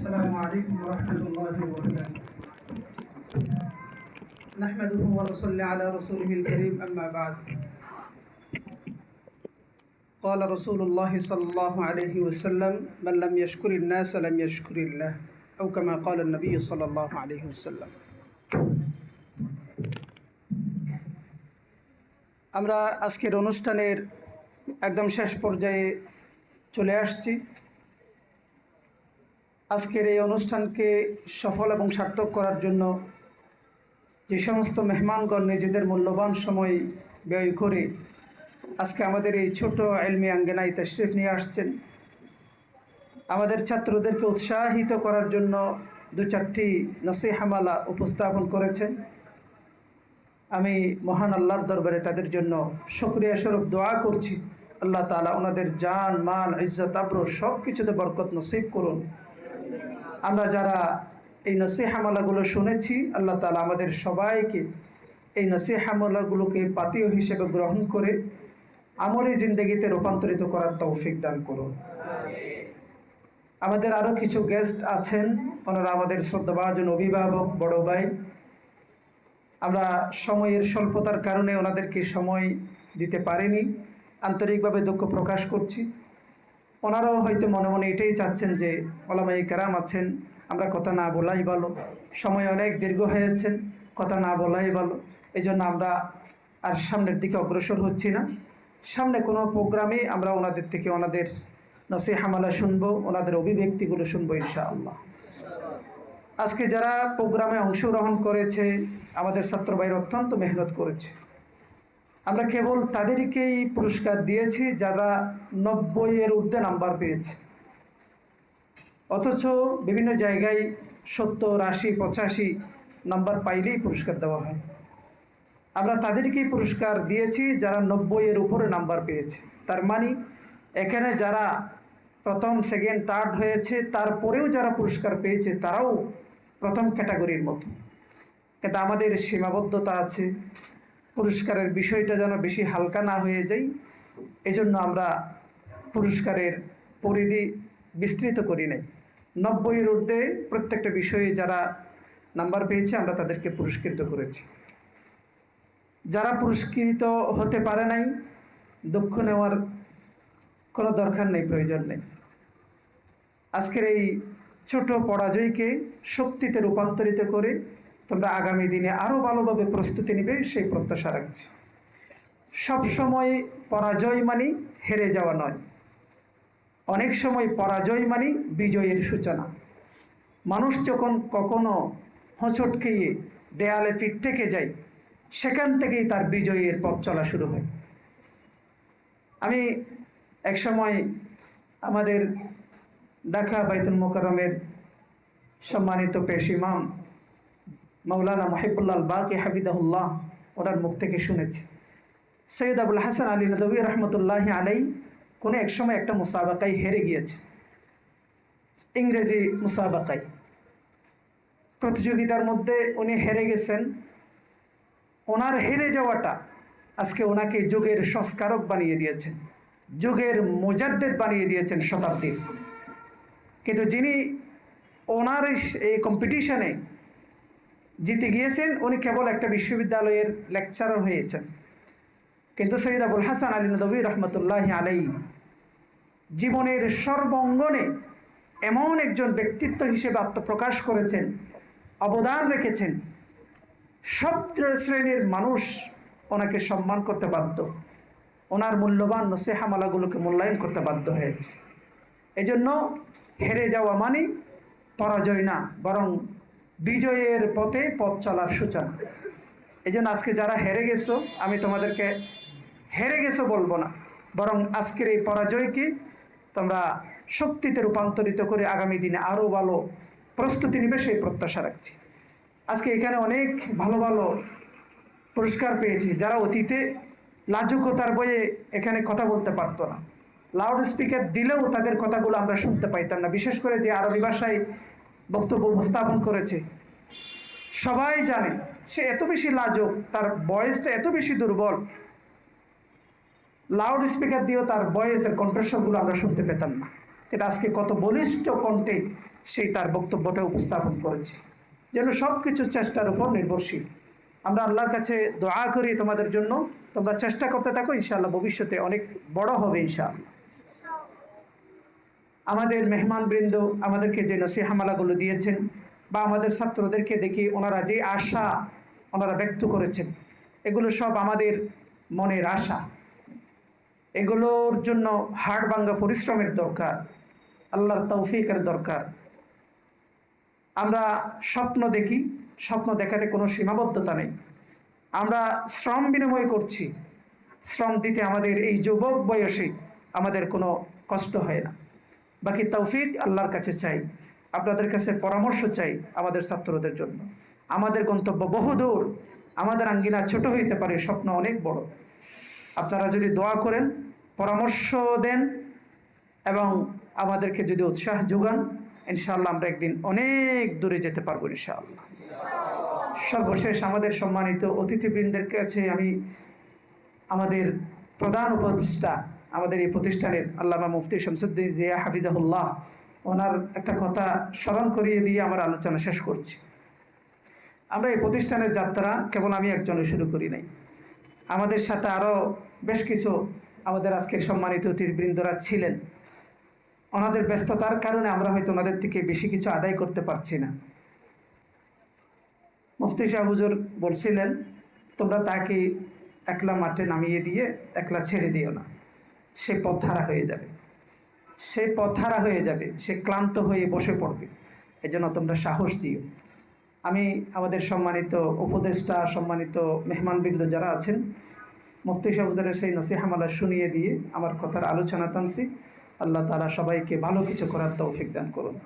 السلام عليكم ورحمة الله وبركاته نحمده ونصلي على رسوله الكريم أما بعد قال رسول الله صلى الله عليه وسلم من لم يشكر الناس لم يشكر الله أو كما قال النبي صلى الله عليه وسلم আমরা আজকের অনুষ্ঠানের একদম শেষ পর্যায়ে চলে আসছি আজকের এই অনুষ্ঠানকে সফল এবং সার্থক করার জন্য যে সমস্ত মেহমানগণ নিজেদের মূল্যবান সময় ব্যয় করে আজকে আমাদের এই ছোট এলমি আঙ্গেনায় তশরিফ নিয়ে আসছেন। আমাদের ছাত্রদেরকে উৎসাহিত করার জন্য দু চারটি নসিহামালা উপস্থাপন করেছেন। আমি মহান আল্লাহর দরবারে তাদের জন্য শুক্রিয়া স্বরূপ দোয়া করছি। আল্লাহ তালা ওনাদের জান মাল ইজ্জত, আব্রো সব কিছুতে বরকত নসিব করুন। আমরা যারা এই নসিহামালাগুলো শুনেছি, আল্লাহ তালা আমাদের সবাইকে এই নসিহামালাগুলোকে পাতীয় হিসেবে গ্রহণ করে আমলি জিন্দগিতে রূপান্তরিত করার তৌফিক দান করুন। আমাদের আরও কিছু গেস্ট আছেন, ওনারা আমাদের শ্রদ্ধাভাজন অভিভাবক বড় ভাই। আমরা সময়ের স্বল্পতার কারণে ওনাদেরকে সময় দিতে পারিনি। আন্তরিকভাবে দুঃখ প্রকাশ করছি। ওনারাও হয়তো মনে মনে এটাই চাচ্ছেন যে ওলামাই কারাম আছেন, আমরা কথা না বলাই ভালো। সময় অনেক দীর্ঘ হয়েছেন কথা না বলাই ভালো। এই জন্য আমরা আর সামনের দিকে অগ্রসর হচ্ছি না। সামনে কোনো প্রোগ্রামে আমরা ওনাদের থেকে ওনাদের নসি হামালা শুনব, ওনাদের অভিব্যক্তিগুলো শুনব ইনশাআল্লাহ। আজকে যারা প্রোগ্রামে অংশগ্রহণ করেছে, আমাদের ছাত্র ভাইয়ের অত্যন্ত মেহনত করেছে। আমরা কেবল তাদেরকেই পুরস্কার দিয়েছি যারা নব্বই এর ঊর্ধ্বে নাম্বার পেয়েছে। অথচ বিভিন্ন জায়গায় সত্তর, আশি, পঁচাশি নাম্বার পাইলেই পুরস্কার দেওয়া হয়। আমরা তাদেরকেই পুরস্কার দিয়েছি যারা নব্বই এর উপরে নাম্বার পেয়েছে। তার মানে এখানে যারা প্রথম, সেকেন্ড, থার্ড হয়েছে, তারপরেও যারা পুরস্কার পেয়েছে, তারাও প্রথম ক্যাটাগরির মতো। কিন্তু আমাদের সীমাবদ্ধতা আছে। পুরস্কারের বিষয়টা যেন বেশি হালকা না হয়ে যায়, এজন্য আমরা পুরস্কারের পরিধি বিস্তৃত করি নাই। নব্বইয়ের ঊর্ধ্বে প্রত্যেকটা বিষয়ে যারা নাম্বার পেয়েছে, আমরা তাদেরকে পুরস্কৃত করেছি। যারা পুরস্কৃত হতে পারে নাই, দুঃখ নেওয়ার কোনো দরকার নেই, প্রয়োজন নেই। আজকের এই ছোট পরাজয়কে শক্তিতে রূপান্তরিত করে তোমরা আগামী দিনে আরও ভালোভাবে প্রস্তুতি নিবে, সেই প্রত্যাশা রাখছি। সবসময় পরাজয় মানি হেরে যাওয়া নয়। অনেক সময় পরাজয় মানি বিজয়ের সূচনা। মানুষ যখন কখনো হোঁচট খেয়ে দেয়ালে পিঠ থেকে যায়, সেখান থেকেই তার বিজয়ের পথ চলা শুরু হয়। আমি একসময় আমাদের ঢাকা বাইতুল মোকারমের সম্মানিত পেশ ইমাম মৌলানা মহিবুল্লাহ বাকি হাফিদাহুল্লাহ ওনার মুখ থেকে শুনেছি। সৈয়দ আবুল হাসান আলী নদী রহমতুল্লাহ আলাই কোনো এক সময় একটা মুসাবাকায় হেরে গিয়েছে। ইংরেজি মুসাবাকায়। প্রতিযোগিতার মধ্যে উনি হেরে গেছেন। ওনার হেরে যাওয়াটা আজকে ওনাকে যুগের সংস্কারক বানিয়ে দিয়েছেন। যুগের মোজাদ্দেদ বানিয়ে দিয়েছেন শতাব্দীর। কিন্তু যিনি ওনার এই কম্পিটিশনে জিতে গিয়েছেন, উনি কেবল একটা বিশ্ববিদ্যালয়ের লেকচারার হয়েছেন। কিন্তু সৈয়দ আবুল হাসান আলী নদী রহমতুল্লাহ আলাই জীবনের সর্বঙ্গনে এমন একজন ব্যক্তিত্ব হিসেবে আত্মপ্রকাশ করেছেন, অবদান রেখেছেন সব শ্রেণির মানুষ ওনাকে সম্মান করতে বাধ্য। ওনার মূল্যবান নসেহামালাগুলোকে মূল্যায়ন করতে বাধ্য হয়েছে। এজন্য হেরে যাওয়া মানে পরাজয় না, বরং বিজয়ের পথে পথ চলার সূচনা। এই আজকে যারা হেরে গেছো, আমি তোমাদেরকে হেরে গেছো বলব না। বরং আজকের এই পরাজয়কে তোমরা শক্তিতে রূপান্তরিত করে আগামী দিনে আরও ভালো প্রস্তুতি নিবে সেই প্রত্যাশা রাখছি। আজকে এখানে অনেক ভালো ভালো পুরস্কার পেয়েছি। যারা অতীতে লাজুকতার বয়ে এখানে কথা বলতে পারতো না। লাউড স্পিকার দিলেও তাদের কথাগুলো আমরা শুনতে পাইতাম না। বিশেষ করে যে আরবি ভাষায় বক্তব্য উপস্থাপন করেছে। সবাই জানে, সে এত বেশি লাজুক, তার বয়সটা এত বেশি দুর্বল। লাউড স্পিকার দিয়েও তার বয়সের কণ্ঠস্বরগুলো আমরা শুনতে পেতাম না। কিন্তু আজকে কত বলিষ্ঠ কণ্ঠে সেই তার বক্তব্যটা উপস্থাপন করেছে। যেন সব কিছু চেষ্টার উপর নির্ভরশীল। আমরা আল্লাহর কাছে দোয়া করি তোমাদের জন্য। তোমরা চেষ্টা করতে থাকো, ইনশাআল্লাহ ভবিষ্যতে অনেক বড় হবে, ইনশাআল্লাহ। আমাদের মেহমান বৃন্দ আমাদেরকে যে নসিহামালাগুলো দিয়েছেন বা আমাদের ছাত্রদেরকে দেখি ওনারা যে আশা ওনারা ব্যক্ত করেছেন, এগুলো সব আমাদের মনের আশা। এগুলোর জন্য হাড় ভাঙ্গা পরিশ্রমের দরকার, আল্লাহর তৌফিকের দরকার। আমরা স্বপ্ন দেখি, স্বপ্ন দেখাতে কোনো সীমাবদ্ধতা নেই। আমরা শ্রম বিনিময় করছি, শ্রম দিতে আমাদের এই যুবক বয়সে আমাদের কোনো কষ্ট হয় না। বাকি তৌফিক আল্লাহর কাছে চাই, আপনাদের কাছে পরামর্শ চাই আমাদের ছাত্রদের জন্য। আমাদের গন্তব্য বহুদূর আমাদের আঙ্গিনা ছোট হইতে পারে, স্বপ্ন অনেক বড়। আপনারা যদি দোয়া করেন, পরামর্শ দেন এবং আমাদেরকে যদি উৎসাহ যোগান, ইনশাআল্লাহ আমরা একদিন অনেক দূরে যেতে পারব ইনশাআল্লাহ। সর্বশেষ আমাদের সম্মানিত অতিথিবৃন্দের কাছে আমি আমাদের প্রধান উপদেষ্টা আমাদের এই প্রতিষ্ঠানের আল্লামা মুফতি শামসুদ্দিন জিয়া হাফিজাহুল্লাহ, ওনার একটা কথা স্মরণ করিয়ে দিয়ে আমার আলোচনা শেষ করছি। আমরা এই প্রতিষ্ঠানের যাত্রা কেবল আমি একজনে শুরু করি নাই। আমাদের সাথে আরও বেশ কিছু আমাদের আজকের সম্মানিত অতিথিবৃন্দরা ছিলেন। ওনাদের ব্যস্ততার কারণে আমরা হয়তো ওনাদের থেকে বেশি কিছু আদায় করতে পারছি না। মুফতি শাহ হুজুর বলছিলেন, তোমরা তাকে একলা মাঠে নামিয়ে দিয়ে, একলা ছেড়ে দিও না। সে পথহারা হয়ে যাবে। সে পথহারা হয়ে যাবে, সে ক্লান্ত হয়ে বসে পড়বে। এই জন্য তোমরা সাহস দিও। আমি আমাদের সম্মানিত উপদেষ্টা, সম্মানিত মেহমানবৃন্দ যারা আছেন, মুফতি সাহুদের সেই নসিহামালা শুনিয়ে দিয়ে আমার কথার আলোচনা টানছি। আল্লাহ তালা সবাইকে ভালো কিছু করার তৌফিক দান করুন।